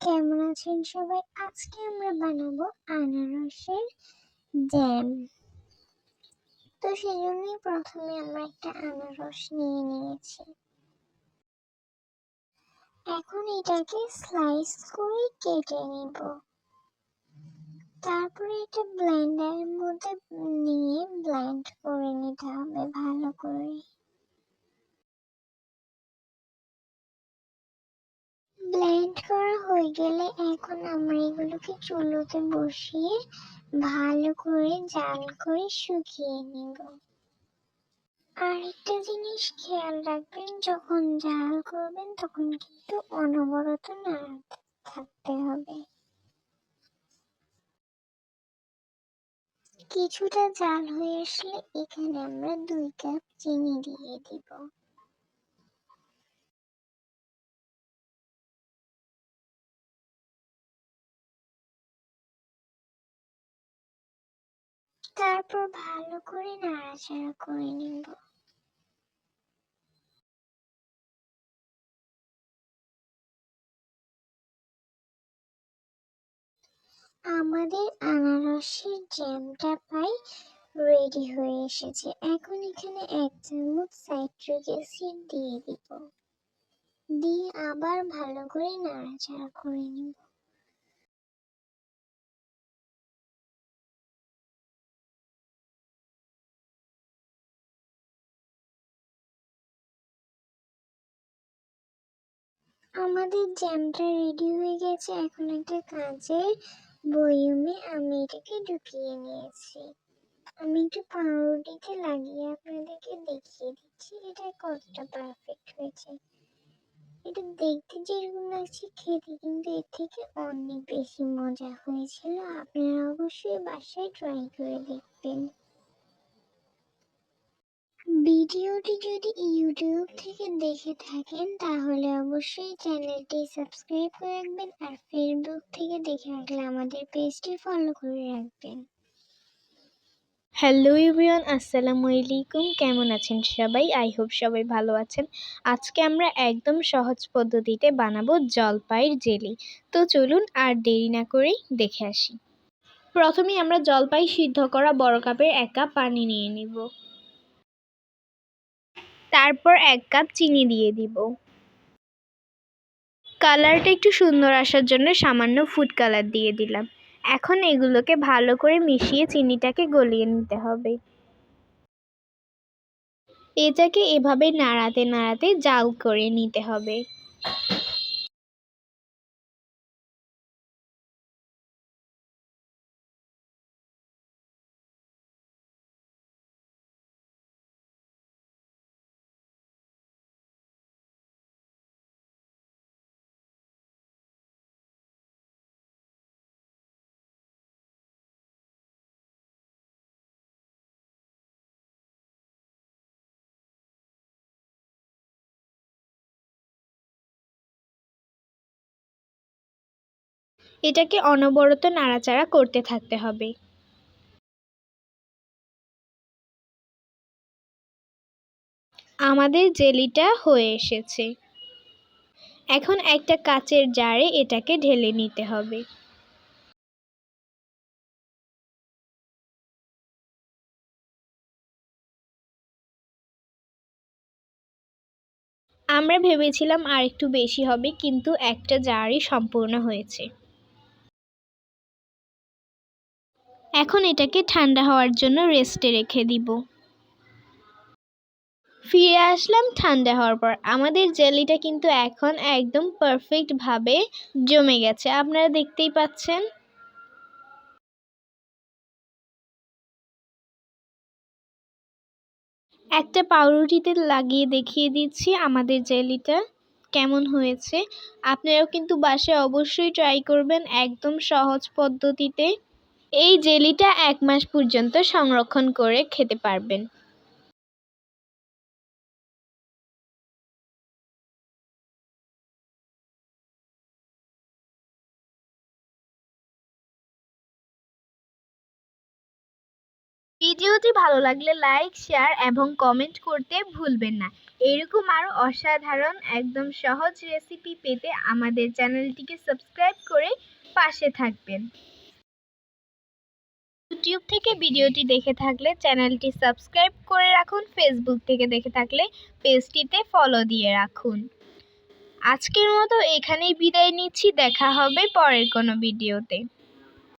কেমন আছেন সবাই? আজকে আমরা বানাবো আনারসের জ্যাম। তো সেই জন্যই প্রথমে আমরা একটা আনারস নিয়ে নিয়েছি। এখন এটাকে স্লাইস করে কেটে নিব। তারপরে এটা ব্লেন্ডারের মধ্যে নিয়ে ব্লেন্ড করে নিতে হবে ভালো করে। করা হয়ে গেলে এখন আমরা এগুলোকে চুলোতে বসিয়ে ভালো করে জাল করে শুকিয়ে নিব। আরেকটা জিনিস খেয়াল রাখবেন, যখন জাল করবেন তখন কিন্তু অনবরত নাড়াতে থাকতে হবে। কিছুটা জাল হয়ে আসলে এখানে আমরা দুই কাপ চিনি দিয়ে দিব। তারপর ভালো করে নাড়াচাড়া করে নিব। আমাদের আনারসের জ্যামটা প্রায় রেডি হয়ে এসেছে। এখন এখানে এক চামচ সাইট্রিক অ্যাসিড দিয়ে দিব। দিয়ে আবার ভালো করে নাড়াচাড়া করে নিব। আমাদের জ্যামটা রেডি হয়ে গেছে। এখন একটা কাজের বয়মে আমি এটাকে ঢুকিয়ে নিয়েছি। আমি একটু পাউরুটিতে লাগিয়ে আপনাদেরকে দেখিয়ে দিচ্ছি। এটা কতটা পারফেক্ট হয়েছে। এটা দেখতে যেরকম লাগছে, খেতে কিন্তু এর থেকে অনেক বেশি মজা হয়েছিল। আপনারা অবশ্যই বাসায় ট্রাই করে দেখবেন। ভিডিওটি যদি ইউটিউব থেকে দেখে থাকেন, তাহলে অবশ্যই চ্যানেলটি সাবস্ক্রাইব করে রাখবেন আর ফেসবুক থেকে দেখে রাখলে আমাদের পেজটি ফলো করে রাখবেন। হ্যালো ইভরিওয়ান আসসালামু আলাইকুম। কেমন আছেন সবাই? আই হোপ সবাই ভালো আছেন। আজকে আমরা একদম সহজ পদ্ধতিতে বানাবো জলপাইয়ের জেলি। তো চলুন আর দেরি না করেই দেখে আসি। প্রথমে আমরা জলপাই সিদ্ধ করা বড় কাপের এক কাপ পানি নিয়ে নিব। তারপর এক কাপ চিনি দিয়ে দিব। কালারটা একটু সুন্দর আসার জন্য সামান্য ফুড কালার দিয়ে দিলাম। এখন এগুলোকে ভালো করে মিশিয়ে চিনিটাকে গলিয়ে নিতে হবে। এটাকে এভাবে নাড়াতে নাড়াতে জাল করে নিতে হবে। এটাকে অনবরত নাড়াচাড়া করতে থাকতে হবে। আমাদের জেলিটা হয়ে এসেছে। এখন একটা কাচের জারে এটাকে ঢেলে নিতে হবে। আমরা ভেবেছিলাম আর একটু বেশি হবে, কিন্তু একটা জারই সম্পূর্ণ হয়েছে। এখন এটাকে ঠান্ডা হওয়ার জন্য রেস্টে রেখে দিব। ফিরে আসলাম ঠান্ডা হওয়ার পর। আমাদের জেলিটা কিন্তু এখন একদম পারফেক্টভাবে জমে গেছে। আপনারা দেখতেই পাচ্ছেন। একটা পাউরুটিতে লাগিয়ে দেখিয়ে দিচ্ছি আমাদের জেলিটা কেমন হয়েছে। আপনারাও কিন্তু বাসায় অবশ্যই ট্রাই করবেন একদম সহজ পদ্ধতিতে। এই জেলিটা এক মাস পর্যন্ত সংরক্ষণ করে খেতে পারবেন। ভিডিওটি ভালো লাগলে লাইক, শেয়ার এবং কমেন্ট করতে ভুলবেন না। এরকম আরও অসাধারণ, একদম সহজ রেসিপি পেতে আমাদের চ্যানেলটিকে সাবস্ক্রাইব করে পাশে থাকবেন। ইউটিউব থেকে ভিডিওটি দেখে থাকলে চ্যানেলটি সাবস্ক্রাইব করে রাখুন ফেসবুক থেকে দেখে থাকলে পেজটিতে ফলো দিয়ে রাখুন। আজকের মতো এখানেই বিদায় নিচ্ছি, দেখা হবে পরের কোনো ভিডিওতে।